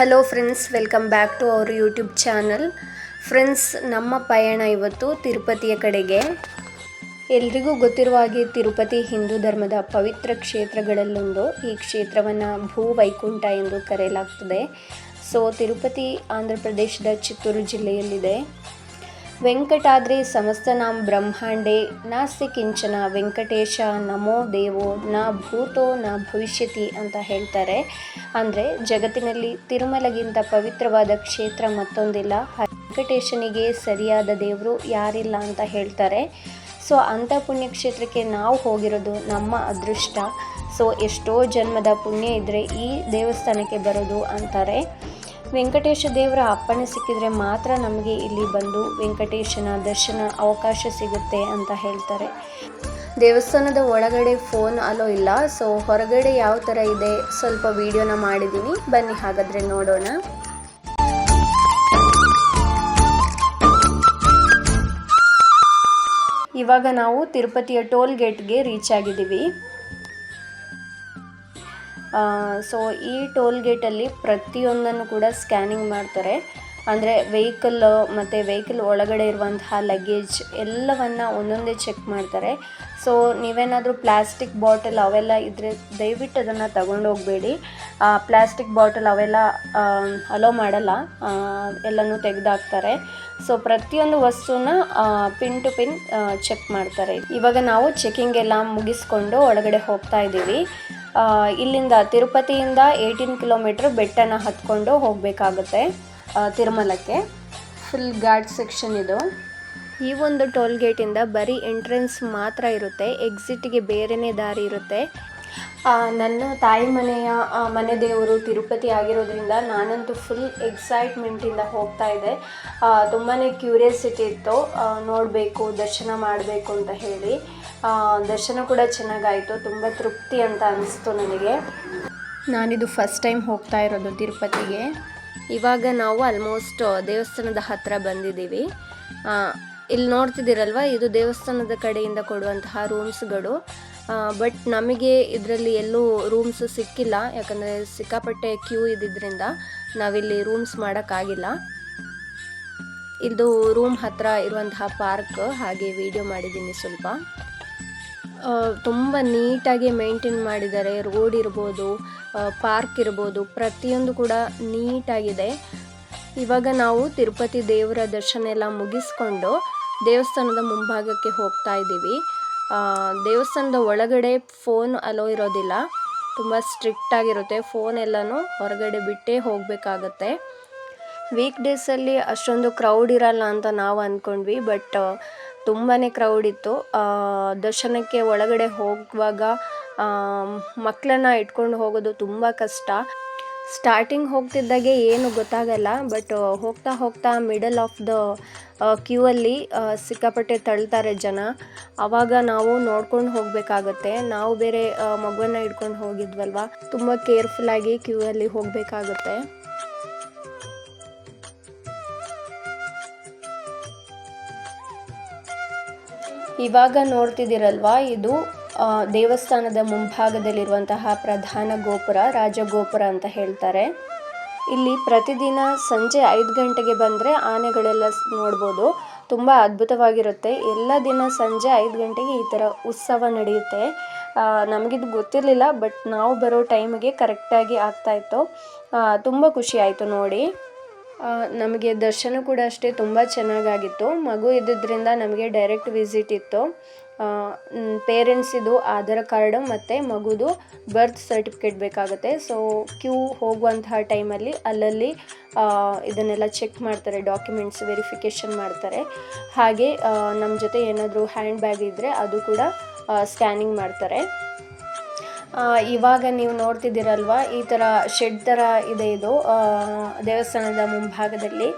Hello friends welcome back to our YouTube channel friends ನಮ್ಮ ಪಯಣ ಇವತ್ತು ತಿರುಪತಿಯ ಕಡೆಗೆ. ಎಲ್ರಿಗೂ ಗೊತ್ತಿರುವ ಹಾಗೆ ತಿರುಪತಿ ಹಿಂದೂ ಧರ್ಮದ ಪವಿತ್ರ ಕ್ಷೇತ್ರಗಳಲ್ಲೊಂದು. ಈ ಕ್ಷೇತ್ರವನ್ನು ಭೂ ವೈಕುಂಠ ಎಂದು ಕರೆಯಲಾಗ್ತದೆ. ಸೊ ತಿರುಪತಿ ಆಂಧ್ರ ಪ್ರದೇಶದ ಚಿತ್ತೂರು ಜಿಲ್ಲೆಯಲ್ಲಿದೆ. ವೆಂಕಟಾದ್ರಿ ಸಮಸ್ತನಾಂ ಬ್ರಹ್ಮಾಂಡೇ. ನಾಸ್ತಿ ಕಿಂಚನ ವೆಂಕಟೇಶ, ನಮೋ ದೇವೋ, ನ ಭೂತೋ, ನ ಭವಿಷ್ಯತಿ ಅಂತ ಹೇಳ್ತಾರೆ. ಅಂದರೆ ಜಗತ್ತಿನಲ್ಲಿ ತಿರುಮಲಗಿಂತ ಪವಿತ್ರವಾದ ಕ್ಷೇತ್ರ ಮತ್ತೊಂದಿಲ್ಲ. ವೆಂಕಟೇಶನಿಗೆ ಸರಿಯಾದ ದೇವರು ಯಾರಿಲ್ಲ ಅಂತ ಹೇಳ್ತಾರೆ. ಸೊ ಅಂಥ ಪುಣ್ಯಕ್ಷೇತ್ರಕ್ಕೆ ನಾವು ಹೋಗಿರೋದು ನಮ್ಮ ಅದೃಷ್ಟ. ಸೊ, ಎಷ್ಟೋ ಜನ್ಮದ ಪುಣ್ಯ ಇದ್ದರೆ ಈ ದೇವಸ್ಥಾನಕ್ಕೆ ಬರೋದು ಅಂತಾರೆ. ವೆಂಕಟೇಶ ದೇವರ ಅಪ್ಪಣೆ ಸಿಕ್ಕಿದ್ರೆ ಮಾತ್ರ ನಮಗೆ ಇಲ್ಲಿ ಬಂದು ವೆಂಕಟೇಶನ ದರ್ಶನ ಅವಕಾಶ ಸಿಗುತ್ತೆ ಅಂತ ಹೇಳ್ತಾರೆ. ದೇವಸ್ಥಾನದ ಒಳಗಡೆ ಫೋನ್ ಅಲೋ ಇಲ್ಲ ಸೊ ಹೊರಗಡೆ ಯಾವ ಥರ ಇದೆ ಸ್ವಲ್ಪ ವಿಡಿಯೋನ ಮಾಡಿದ್ದೀನಿ ಬನ್ನಿ ಹಾಗಾದರೆ ನೋಡೋಣ. ಇವಾಗ ನಾವು ತಿರುಪತಿಯ ಟೋಲ್ ಗೇಟ್ಗೆ ರೀಚ್ ಆಗಿದ್ದೀವಿ. ಸೊ ಈ ಟೋಲ್ ಗೇಟಲ್ಲಿ ಪ್ರತಿಯೊಂದನ್ನು ಕೂಡ ಸ್ಕ್ಯಾನಿಂಗ್ ಮಾಡ್ತಾರೆ. ಅಂದರೆ ವೆಹಿಕಲ್ ಮತ್ತು ವೆಹಿಕಲ್ ಒಳಗಡೆ ಇರುವಂತಹ ಲಗೇಜ್ ಎಲ್ಲವನ್ನು ಒಂದೊಂದೇ ಚೆಕ್ ಮಾಡ್ತಾರೆ. ಸೊ ನೀವೇನಾದರೂ ಪ್ಲಾಸ್ಟಿಕ್ ಬಾಟಲ್ ಅವೆಲ್ಲ ಇದ್ದರೆ ದಯವಿಟ್ಟು ಅದನ್ನು ತಗೊಂಡೋಗಬೇಡಿ. ಪ್ಲಾಸ್ಟಿಕ್ ಬಾಟಲ್ ಅವೆಲ್ಲ ಅಲೋ ಮಾಡಲ್ಲ. ಎಲ್ಲನೂ ತೆಗೆದಾಕ್ತಾರೆ. ಸೊ ಪ್ರತಿಯೊಂದು ವಸ್ತುನ ಪಿನ್ ಟು ಪಿನ್ ಚೆಕ್ ಮಾಡ್ತಾರೆ. ಇವಾಗ ನಾವು ಚೆಕಿಂಗ್ ಎಲ್ಲ ಮುಗಿಸ್ಕೊಂಡು ಒಳಗಡೆ ಹೋಗ್ತಾ ಇದ್ದೀವಿ. ಇಲ್ಲಿಂದ ತಿರುಪತಿಯಿಂದ ಏಯ್ಟೀನ್ ಕಿಲೋಮೀಟ್ರ್ ಬೆಟ್ಟನ ಹತ್ಕೊಂಡು ಹೋಗಬೇಕಾಗುತ್ತೆ ತಿರುಮಲಕ್ಕೆ. ಫುಲ್ ಗಾರ್ಡ್ ಸೆಕ್ಷನ್ ಇದು. ಈ ಒಂದು ಟೋಲ್ ಗೇಟಿಂದ ಬರೀ ಎಂಟ್ರೆನ್ಸ್ ಮಾತ್ರ ಇರುತ್ತೆ ಎಕ್ಸಿಟ್ಗೆ ಬೇರೆಯೇ ದಾರಿ ಇರುತ್ತೆ. ನನ್ನ ತಾಯಿ ಮನೆಯ ಮನೆ ದೇವರು ತಿರುಪತಿ ಆಗಿರೋದ್ರಿಂದ ನಾನಂತೂ ಫುಲ್ ಎಕ್ಸೈಟ್ಮೆಂಟಿಂದ ಹೋಗ್ತಾ ಇದ್ದೆ. ತುಂಬಾ ಕ್ಯೂರಿಯಾಸಿಟಿ ಇತ್ತು ನೋಡಬೇಕು, ದರ್ಶನ ಮಾಡಬೇಕು ಅಂತ ಹೇಳಿ. ದರ್ಶನ ಕೂಡ ಚೆನ್ನಾಗಾಯಿತು. ತುಂಬ ತೃಪ್ತಿ ಅಂತ ಅನಿಸ್ತು ನನಗೆ. ನಾನಿದು ಫಸ್ಟ್ ಟೈಮ್ ಹೋಗ್ತಾ ಇರೋದು ತಿರುಪತಿಗೆ. ಇವಾಗ ನಾವು ಆಲ್ಮೋಸ್ಟ್ ದೇವಸ್ಥಾನದ ಹತ್ತಿರ ಬಂದಿದ್ದೀವಿ. ಇಲ್ಲಿ ನೋಡ್ತಿದ್ದೀರಲ್ವ, ಇದು ದೇವಸ್ಥಾನದ ಕಡೆಯಿಂದ ಕೊಡುವಂತಹ ರೂಮ್ಸ್ಗಳು. ಬಟ್ ನಮಗೆ ಇದರಲ್ಲಿ ಎಲ್ಲೂ ರೂಮ್ಸ್ ಸಿಕ್ಕಿಲ್ಲ. ಯಾಕಂದರೆ ಸಿಕ್ಕಾಪಟ್ಟೆ ಕ್ಯೂ ಇದ್ದಿದ್ದರಿಂದ ನಾವಿಲ್ಲಿ ರೂಮ್ಸ್ ಮಾಡೋಕ್ಕಾಗಿಲ್ಲ. ಇದು ರೂಮ್ ಹತ್ತಿರ ಇರುವಂತಹ ಪಾರ್ಕ್, ಹಾಗೆ ವಿಡಿಯೋ ಮಾಡಿದ್ದೀನಿ ಸ್ವಲ್ಪ. ತುಂಬ ನೀಟಾಗಿ ಮೇಂಟೈನ್ ಮಾಡಿದ್ದಾರೆ. ರೋಡ್ ಇರ್ಬೋದು ಪಾರ್ಕ್ ಇರ್ಬೋದು, ಪ್ರತಿಯೊಂದು ಕೂಡ ನೀಟಾಗಿದೆ. ಇವಾಗ ನಾವು ತಿರುಪತಿ ದೇವರ ದರ್ಶನ ಎಲ್ಲ ಮುಗಿಸ್ಕೊಂಡು ದೇವಸ್ಥಾನದ ಮುಂಭಾಗಕ್ಕೆ ಹೋಗ್ತಾ ಇದ್ದೀವಿ. ದೇವಸ್ಥಾನದ ಒಳಗಡೆ ಫೋನ್ ಅಲೋ ಇರೋದಿಲ್ಲ. ತುಂಬ ಸ್ಟ್ರಿಕ್ಟ್ ಆಗಿರುತ್ತೆ. ಫೋನ್ ಎಲ್ಲನೂ ಹೊರಗಡೆ ಬಿಟ್ಟೇ ಹೋಗಬೇಕಾಗತ್ತೆ. ವೀಕ್ ಡೇಸಲ್ಲಿ ಅಷ್ಟೊಂದು ಕ್ರೌಡ್ ಇರಲ್ಲ ಅಂತ ನಾವು ಅಂದ್ಕೊಂಡ್ವಿ, ಬಟ್ ತುಂಬಾ ಕ್ರೌಡ್ ಇತ್ತು. ದರ್ಶನಕ್ಕೆ ಒಳಗಡೆ ಹೋಗುವಾಗ ಮಕ್ಕಳನ್ನ ಇಟ್ಕೊಂಡು ಹೋಗೋದು ತುಂಬ ಕಷ್ಟ. ಸ್ಟಾರ್ಟಿಂಗ್ ಹೋಗ್ತಿದ್ದಾಗೆ ಏನು ಗೊತ್ತಾಗಲ್ಲ ಬಟ್ ಹೋಗ್ತಾ ಹೋಗ್ತಾ ಮಿಡಲ್ ಆಫ್ ದ ಕ್ಯೂ ಅಲ್ಲಿ ಸಿಕ್ಕಾಪಟ್ಟೆ ತಳ್ತಾರೆ ಜನ. ಆವಾಗ ನಾವು ನೋಡ್ಕೊಂಡು ಹೋಗಬೇಕಾಗತ್ತೆ. ನಾವು ಬೇರೆ ಮಗುವನ್ನು ಇಟ್ಕೊಂಡು ಹೋಗಿದ್ವಲ್ವ? ತುಂಬ ಕೇರ್ಫುಲ್ಲಾಗಿ ಕ್ಯೂ ಅಲ್ಲಿ ಹೋಗಬೇಕಾಗುತ್ತೆ. ಇವಾಗ ನೋಡ್ತಿದ್ದೀರಲ್ವಾ, ಇದು ದೇವಸ್ಥಾನದ ಮುಂಭಾಗದಲ್ಲಿರುವಂತಹ ಪ್ರಧಾನ ಗೋಪುರ, ರಾಜಗೋಪುರ ಅಂತ ಹೇಳ್ತಾರೆ. ಇಲ್ಲಿ ಪ್ರತಿದಿನ ಸಂಜೆ ಐದು ಗಂಟೆಗೆ ಬಂದರೆ ಆನೆಗಳೆಲ್ಲ ನೋಡ್ಬೋದು. ತುಂಬ ಅದ್ಭುತವಾಗಿರುತ್ತೆ. ಎಲ್ಲ ದಿನ ಸಂಜೆ ಐದು ಗಂಟೆಗೆ ಈ ಥರ ಉತ್ಸವ ನಡೆಯುತ್ತೆ. ನಮಗಿದು ಗೊತ್ತಿರಲಿಲ್ಲ, ಬಟ್ ನಾವು ಬರೋ ಟೈಮಿಗೆ ಕರೆಕ್ಟಾಗಿ ಆಗ್ತಾಯಿತ್ತು ತುಂಬ ಖುಷಿ ಆಯಿತು ನೋಡಿ. ನಮಗೆ ದರ್ಶನ ಕೂಡ ಅಷ್ಟೇ ತುಂಬ ಚೆನ್ನಾಗಾಗಿತ್ತು. ಮಗು ಇದ್ದಿದ್ದರಿಂದ ನಮಗೆ ಡೈರೆಕ್ಟ್ ವಿಸಿಟ್ ಇತ್ತು. ಪೇರೆಂಟ್ಸಿದು ಆಧಾರ್ ಕಾರ್ಡ್ ಮತ್ತು ಮಗುದು ಬರ್ತ್ ಸರ್ಟಿಫಿಕೇಟ್ ಬೇಕಾಗುತ್ತೆ. ಸೊ ಕ್ಯೂ ಹೋಗುವಂತಹ ಟೈಮಲ್ಲಿ ಅಲ್ಲಲ್ಲಿ ಇದನ್ನೆಲ್ಲ ಚೆಕ್ ಮಾಡ್ತಾರೆ ಡಾಕ್ಯುಮೆಂಟ್ಸ್ ವೆರಿಫಿಕೇಷನ್ ಮಾಡ್ತಾರೆ. ಹಾಗೆ ನಮ್ಮ ಜೊತೆ ಏನಾದರೂ ಹ್ಯಾಂಡ್ ಬ್ಯಾಗ್ ಇದ್ದರೆ ಅದು ಕೂಡ ಸ್ಕ್ಯಾನಿಂಗ್ ಮಾಡ್ತಾರೆ. ಇವಾಗ ನೀವು ನೋಡ್ತಿದ್ದೀರಲ್ವ, ಈ ಥರ ಶೆಡ್ ಥರ ಇದೆ ಇದು ದೇವಸ್ಥಾನದ ಮುಂಭಾಗದಲ್ಲಿ.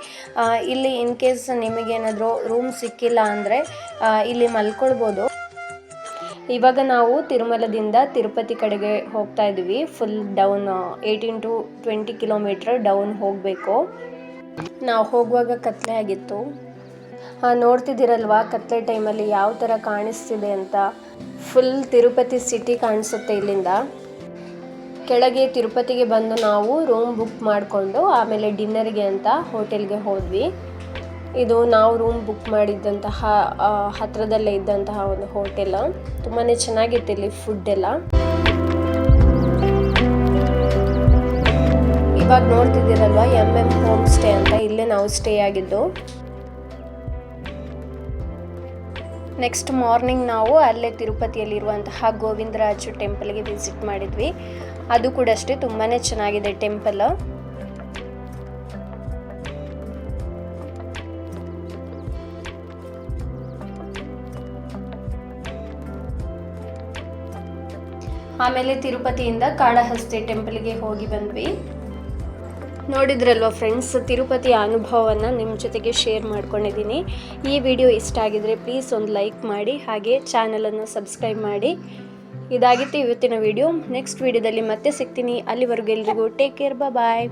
ಇಲ್ಲಿ ಇನ್ ಕೇಸ್ ನಿಮಗೇನಾದರೂ ರೂಮ್ ಸಿಕ್ಕಿಲ್ಲ ಅಂದರೆ ಇಲ್ಲಿ ಮಲ್ಕೊಳ್ಬೋದು. ಇವಾಗ ನಾವು ತಿರುಮಲದಿಂದ ತಿರುಪತಿ ಕಡೆಗೆ ಹೋಗ್ತಾ ಇದ್ದೀವಿ. Full down eighteen to twenty kilometre down ಹೋಗಬೇಕು. ನಾವು ಹೋಗುವಾಗ ಕತ್ಲೆ ಆಗಿತ್ತು. ನೋಡ್ತಿದ್ದೀರಲ್ವ, ಕತ್ಲೆ ಟೈಮಲ್ಲಿ ಯಾವ ಥರ ಕಾಣಿಸ್ತಿದೆ ಅಂತ. ಫುಲ್ ತಿರುಪತಿ ಸಿಟಿ ಕಾಣಿಸುತ್ತೆ ಇಲ್ಲಿಂದ. ಕೆಳಗೆ ತಿರುಪತಿಗೆ ಬಂದು ನಾವು ರೂಮ್ ಬುಕ್ ಮಾಡಿಕೊಂಡು ಆಮೇಲೆ ಡಿನ್ನರ್ಗೆ ಅಂತ ಹೋಟೆಲ್ಗೆ ಹೋದ್ವಿ. ಇದು ನಾವು ರೂಮ್ ಬುಕ್ ಮಾಡಿದ್ದಂತಹ ಹತ್ತಿರದಲ್ಲೇ ಇದ್ದಂತಹ ಒಂದು ಹೋಟೆಲ್ ತುಂಬಾ ಚೆನ್ನಾಗಿತ್ತು ಇಲ್ಲಿ ಫುಡ್ ಎಲ್ಲ. ಇವಾಗ ನೋಡ್ತಿದ್ದೀರಲ್ವ ಎಂ ಎಂ ಹೋಮ್ ಸ್ಟೇ ಅಂತ, ಇಲ್ಲೇ ನಾವು ಸ್ಟೇ ಆಗಿದ್ದು. ನೆಕ್ಸ್ಟ್ ಮಾರ್ನಿಂಗ್ ನಾವು ಅಲ್ಲೇ ತಿರುಪತಿಯಲ್ಲಿರುವಂತಹ ಗೋವಿಂದರಾಜು ಟೆಂಪಲ್ಗೆ ವಿಸಿಟ್ ಮಾಡಿದ್ವಿ. ಅದು ಕೂಡ ಅಷ್ಟೇ ತುಂಬಾ ಚೆನ್ನಾಗಿದೆ ಟೆಂಪಲ್ ಆಮೇಲೆ ತಿರುಪತಿಯಿಂದ ಕಾಳಹಸ್ತಿ ಟೆಂಪಲ್ಗೆ ಹೋಗಿ ಬಂದ್ವಿ. ನೋಡಿದ್ರಲ್ವ ಫ್ರೆಂಡ್ಸ್ ತಿರುಪತಿ ಅನುಭವವನ್ನು ನಿಮ್ಮ ಜೊತೆಗೆ ಶೇರ್ ಮಾಡ್ಕೊಂಡಿದ್ದೀನಿ. ಈ ವಿಡಿಯೋ ಇಷ್ಟ ಆಗಿದ್ರೆ ಪ್ಲೀಸ್ ಒಂದು ಲೈಕ್ ಮಾಡಿ, ಹಾಗೆ ಚಾನಲನ್ನು ಸಬ್ಸ್ಕ್ರೈಬ್ ಮಾಡಿ. ಇದಾಗಿತ್ತು ಇವತ್ತಿನ ವಿಡಿಯೋ ನೆಕ್ಸ್ಟ್ ವಿಡಿಯೋದಲ್ಲಿ ಮತ್ತೆ ಸಿಗ್ತೀನಿ. ಅಲ್ಲಿವರೆಗೂ ಎಲ್ರಿಗೂ ಟೇಕ್ ಕೇರ್ ಬಾಯ್